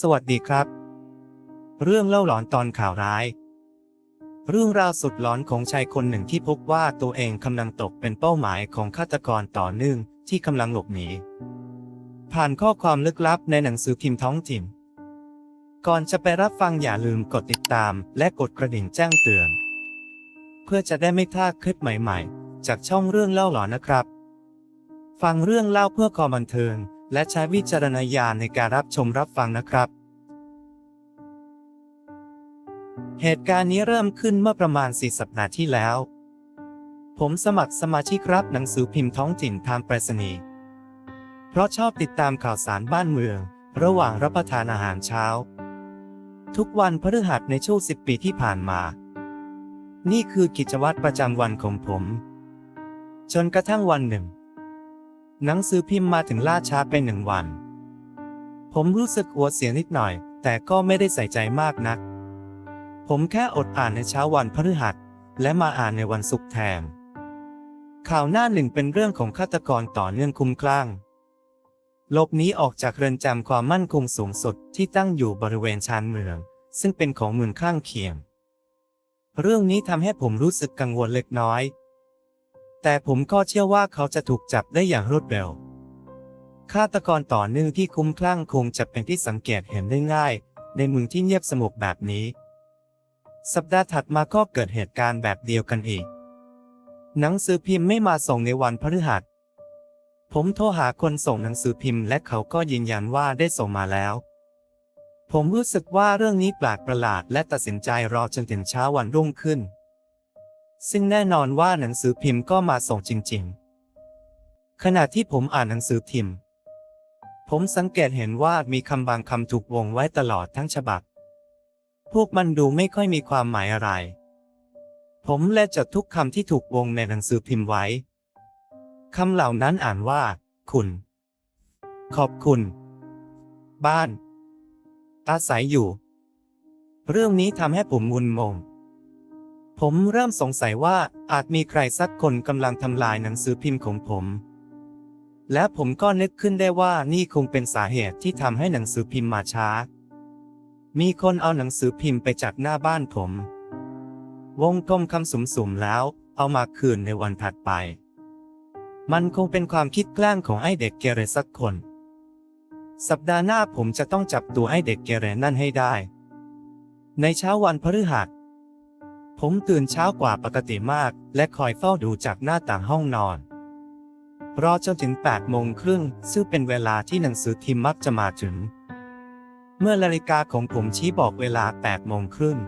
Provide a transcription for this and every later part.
สวัสดีครับ เรื่องเล่าหลอนตอนข่าวร้าย เรื่องราวสุดหลอนของชายคนหนึ่งที่พบว่าตัวเองกำลังตกเป็นเป้าหมายของฆาตกรต่อเนื่องที่กำลังหลบหนี ผ่านข้อความลึกลับในหนังสือพิมพ์ท้องถิ่น ก่อนจะไปรับฟังอย่าลืมกดติดตาม และกดกระดิ่งแจ้งเตือน เพื่อจะได้ไม่พลาดคลิปใหม่ ๆ จากช่องเรื่องเล่าหลอนนะครับ ฟังเรื่องเล่าเพื่อความบันเทิง และใช้วิจารณญาณในการรับชมรับฟังนะครับ เหตุการณ์นี้เริ่มขึ้นเมื่อประมาณ 4 สัปดาห์ที่แล้ว ผมสมัครสมาชิกรับหนังสือพิมพ์ท้องถิ่นทางไปรษณีย์เพราะชอบติดตามข่าวสารบ้านเมือง ระหว่างรับประทานอาหารเช้า ทุกวันพฤหัสในช่วง 10 ปีที่ผ่านมา นี่คือกิจวัตรประจำวันของผม จนกระทั่งวันหนึ่ง หนังสือพิมพ์มาถึงล่าช้าไปหนึ่งวัน ผมรู้สึกหัวเสียนิดหน่อย แต่ก็ไม่ได้ใส่ใจมากนัก ผมแค่อดอ่านในเช้าวันพฤหัส และมาอ่านในวันศุกร์แทน ข่าวหน้าหนึ่งเป็นเรื่องของฆาตกรต่อเนื่องคุ้มคลั่งลบนี้ออกจากเรือนจำความมั่นคงสูงสุดที่ตั้งอยู่บริเวณชานเมือง ซึ่งเป็นของเมืองข้างเคียง เรื่องนี้ทำให้ผมรู้สึกกังวลเล็กน้อย แต่ผมก็เชื่อว่าเขาจะถูกจับได้อย่างรวดเร็ว ฆาตกรต่อเนื่องที่คุ้มคลั่งคงจะเป็นที่สังเกตเห็นได้ง่าย ในเมืองที่เงียบสงบแบบนี้ สัปดาห์ถัดมาก็เกิดเหตุการณ์แบบเดียวกันอีก หนังสือพิมพ์ไม่มาส่งในวันพฤหัส ผมโทรหาคนส่งหนังสือพิมพ์และเขาก็ยืนยันว่าได้ส่งมาแล้ว ผมรู้สึกว่าเรื่องนี้แปลกประหลาดและตัดสินใจรอจนถึงเช้าวันรุ่งขึ้น ซึ่งแน่นอนว่าหนังสือพิมพ์ก็มาส่งจริง ๆ ขณะที่ผมอ่านหนังสือพิมพ์ ผมสังเกตเห็นว่ามีคำบางคำถูกวงไว้ตลอดทั้งฉบับ พวกมันดูไม่ค่อยมีความหมายอะไร ผมและจดทุกคำที่ถูกวงในหนังสือพิมพ์ไว้ คำเหล่านั้นอ่านว่า คุณ ขอบคุณ บ้าน อาศัยอยู่ เรื่องนี้ทำให้ผมงุนงง ผมเริ่มสงสัยว่าอาจมีใครสักคนกำลังทำลายหนังสือพิมพ์ของผม และผมก็นึกขึ้นได้ว่านี่คงเป็นสาเหตุที่ทำให้หนังสือพิมพ์มาช้า มีคนเอาหนังสือพิมพ์ไปจากหน้าบ้านผม วงกลมคำสุ่มๆแล้ว เอามาคืนในวันถัดไป มันคงเป็นความคิดแกล้งของไอ้เด็กเกเรสักคน สัปดาห์หน้าผมจะต้องจับตัวไอ้เด็กเกเรนั่นให้ได้ ในเช้าวันพฤหัส ผมตื่นเช้ากว่าปกติมาก และคอยเฝ้าดูจากหน้าต่างห้องนอน รอจนถึง8โมงครึ่งซึ่งเป็นเวลาที่หนังสือพิมพ์มักจะมาถึง เมื่อนาฬิกาของผมชี้บอกเวลา8โมงครึ่ง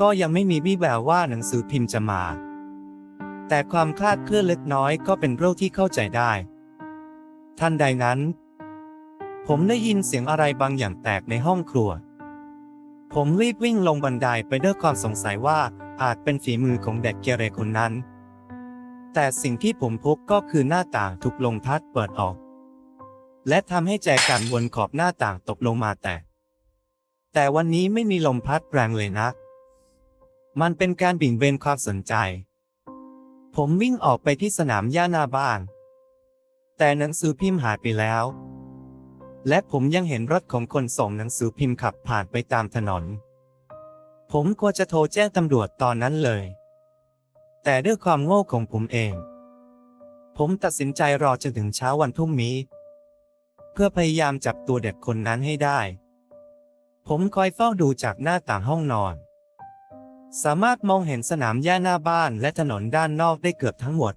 ก็ยังไม่มีวี่แววว่าหนังสือพิมพ์จะมา แต่ความคลาดเคลื่อนเล็กน้อยก็เป็นเรื่องที่เข้าใจได้ ทันใดนั้น ผมได้ยินเสียงอะไรบางอย่างแตกในห้องครัว ผมรีบวิ่งลงบันไดไปด้วยความสงสัยว่าอาจเป็นฝีมือของเด็กเกเรคนนั้น แต่สิ่งที่ผมพบก็คือหน้าต่างถูกลมพัดเปิดออก และทำให้แจกันบนขอบหน้าต่างตกลงมาแตก แต่วันนี้ไม่มีลมพัดแรงเลยนะ มันเป็นการบิ่งเบนความสนใจ ผมวิ่งออกไปที่สนามหญ้าหน้าบ้าน แต่หนังสือพิมพ์หายไปแล้ว และผมยังเห็นรถของคนส่งหนังสือพิมพ์ขับผ่านไปตามถนน ผมควรจะโทรแจ้งตำรวจตอนนั้นเลย แต่ด้วยความโง่ของผมเอง ผมตัดสินใจรอจนถึงเช้าวันพรุ่งนี้ เพื่อพยายามจับตัวเด็กคนนั้นให้ได้ ผมคอยเฝ้าดูจากหน้าต่างห้องนอน สามารถมองเห็นสนามหญ้าหน้าบ้านและถนนด้านนอกได้เกือบทั้งหมด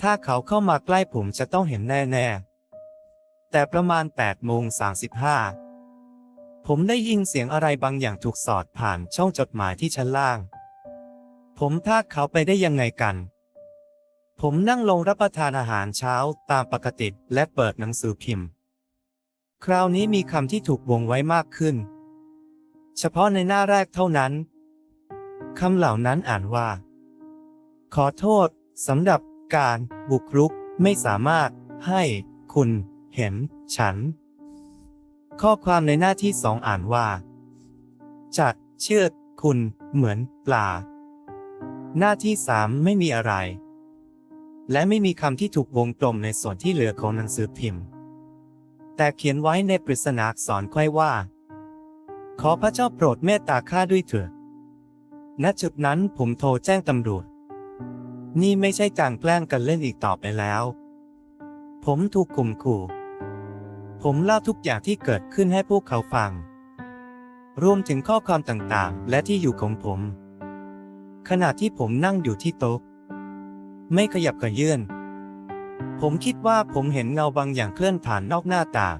ถ้าเขาเข้ามาใกล้ผมจะต้องเห็นแน่ๆ แต่ประมาณ8โมง35 ผมได้ยินเสียงอะไรบางอย่างถูกสอดผ่านช่องจดหมายที่ชั้นล่าง ผมพลาดเขาไปได้ยังไงกัน ผมนั่งลงรับประทานอาหารเช้าตามปกติและเปิดหนังสือพิมพ์ คราวนี้มีคำที่ถูกวงไว้มากขึ้น เฉพาะในหน้าแรกเท่านั้นคำเหล่านั้นอ่านว่า ขอโทษสำหรับการบุกรุกไม่สามารถให้คุณ เห็น ฉัน ข้อความในหน้าที่สองอ่านว่า จัด เชือคุณ เหมือน ปลา หน้าที่สามไม่มีอะไร และไม่มีคำที่ถูกวงกลมในส่วนที่เหลือของหนังสือพิมพ์ แต่เขียนไว้ในปริศนาอักษรไขว้ว่า ขอพระเจ้าโปรดเมตตาข้าด้วยเถิดณจุดนั้นผมโทรแจ้งตำรวจ นี่ไม่ใช่การแกล้งกันเล่นอีกต่อไปแล้ว ผมถูกข่มขู่ ผมเล่าทุกอย่างที่เกิดขึ้นให้พวกเขาฟัง รวมถึงข้อความต่างๆ และที่อยู่ของผม ขณะที่ผมนั่งอยู่ที่โต๊ะ ไม่ขยับกระเยื่อนผมคิดว่าผมเห็นเงาบางอย่างเคลื่อนผ่านนอกหน้าต่าง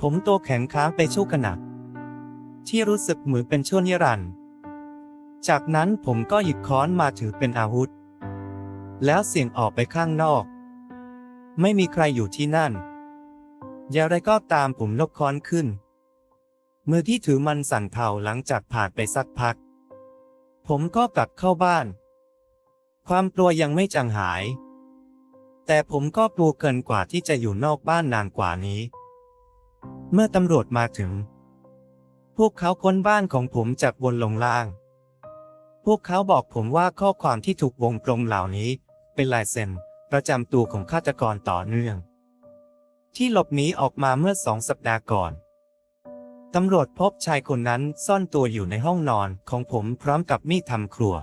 ผมตัวแข็งค้างไปชั่วขณะที่รู้สึกเหมือนเป็นช่วงนิรันดร์จากนั้นผมก็หยิบค้อนมาถือเป็นอาวุธ แล้วเสี่ยงออกไปข้างนอก ไม่มีใครอยู่ที่นั่น อย่างไรก็ตามผมนกค้อนขึ้น มือที่ถือมันสั่นเทาหลังจากผ่านไปสักพัก ผมก็กลับเข้าบ้าน ความกลัวยังไม่จางหาย แต่ผมก็กลัวเกินกว่าที่จะอยู่นอกบ้านนานกว่านี้ เมื่อตำรวจมาถึง พวกเขาค้นบ้านของผมจากบนลงล่าง พวกเขาบอกผมว่าข้อความที่ถูกวงกลมเหล่านี้ เป็นลายเซ็นประจำตัวของฆาตกรต่อเนื่อง ที่หลบหนีออกมาเมื่อสองสัปดาห์ก่อน ตำรวจพบชายคนนั้นซ่อนตัวอยู่ในห้องนอนของผมพร้อมกับมีดทำครัว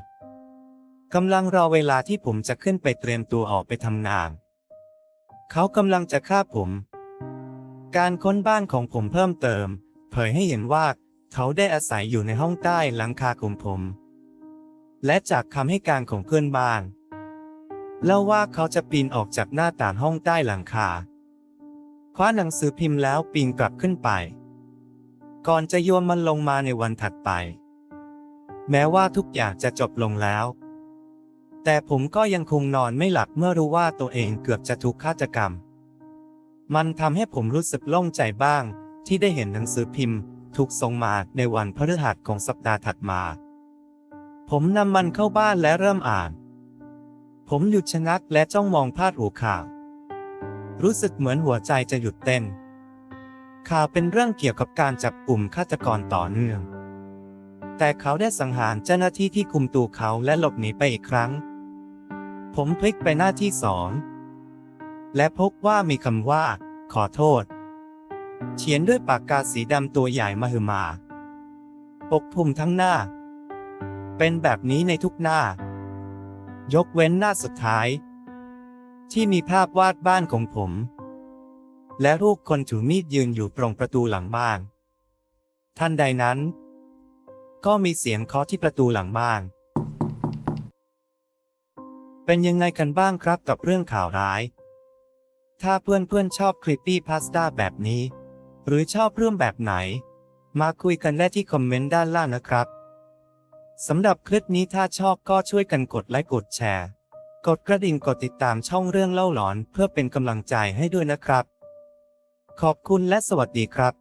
กำลังรอเวลาที่ผมจะขึ้นไปเตรียมตัวออกไปทำงาน เขากำลังจะฆ่าผม การค้นบ้านของผมเพิ่มเติม เผยให้เห็นว่าเขาได้อาศัยอยู่ในห้องใต้หลังคาของผม และจากคำให้การของเพื่อนบ้านเล่าว่าเขาจะปีนออกจากหน้าต่างห้องใต้หลังคา ว้าหนังสือพิมพ์แล้วปีนกลับขึ้นไป ก่อนจะโยนมันลงมาในวันถัดไป แม้ว่าทุกอย่างจะจบลงแล้ว แต่ผมก็ยังคงนอนไม่หลับเมื่อรู้ว่าตัวเองเกือบจะถูกฆาตกรรม มันทำให้ผมรู้สึกโล่งใจบ้าง ที่ได้เห็นหนังสือพิมพ์ถูกส่งมาในวันพฤหัสของสัปดาห์ถัดมา ผมนำมันเข้าบ้านและเริ่มอ่าน ผมหยุดชะงักและจ้องมองพาดหัวข่าว รู้สึกเหมือนหัวใจจะหยุดเต้น ข่าวเป็นเรื่องเกี่ยวกับการจับกลุ่มฆาตกรต่อเนื่อง แต่เขาได้สังหารเจ้าหน้าที่ที่คุมตัวเขาและหลบหนีไปอีกครั้ง ผมพลิกไปหน้าที่สองและพบว่ามีคำว่า ขอโทษ เขียนด้วยปากกาสีดำตัวใหญ่มหึมา ปกคลุมทั้งหน้า เป็นแบบนี้ในทุกหน้า ยกเว้นหน้าสุดท้าย ที่มีภาพวาดบ้านของผม และรูปคนถือมีดยืนอยู่ตรงประตูหลังบ้าน ท่านใดนั้น ก็มีเสียงเคาะที่ประตูหลังบ้าน เป็นยังไงกันบ้างครับกับเรื่องข่าวร้าย ถ้าเพื่อนๆชอบคลิปปี้พาสต้าแบบนี้ หรือชอบเรื่องแบบไหน มาคุยกันได้ที่คอมเมนต์ด้านล่างนะครับสำหรับคลิปนี้ถ้าชอบก็ช่วยกันกดไลค์กดแชร์ กดกระดิ่งกดติดตามช่องเรื่องเล่าหลอนเพื่อเป็นกำลังใจให้ด้วยนะครับ ขอบคุณและสวัสดีครับ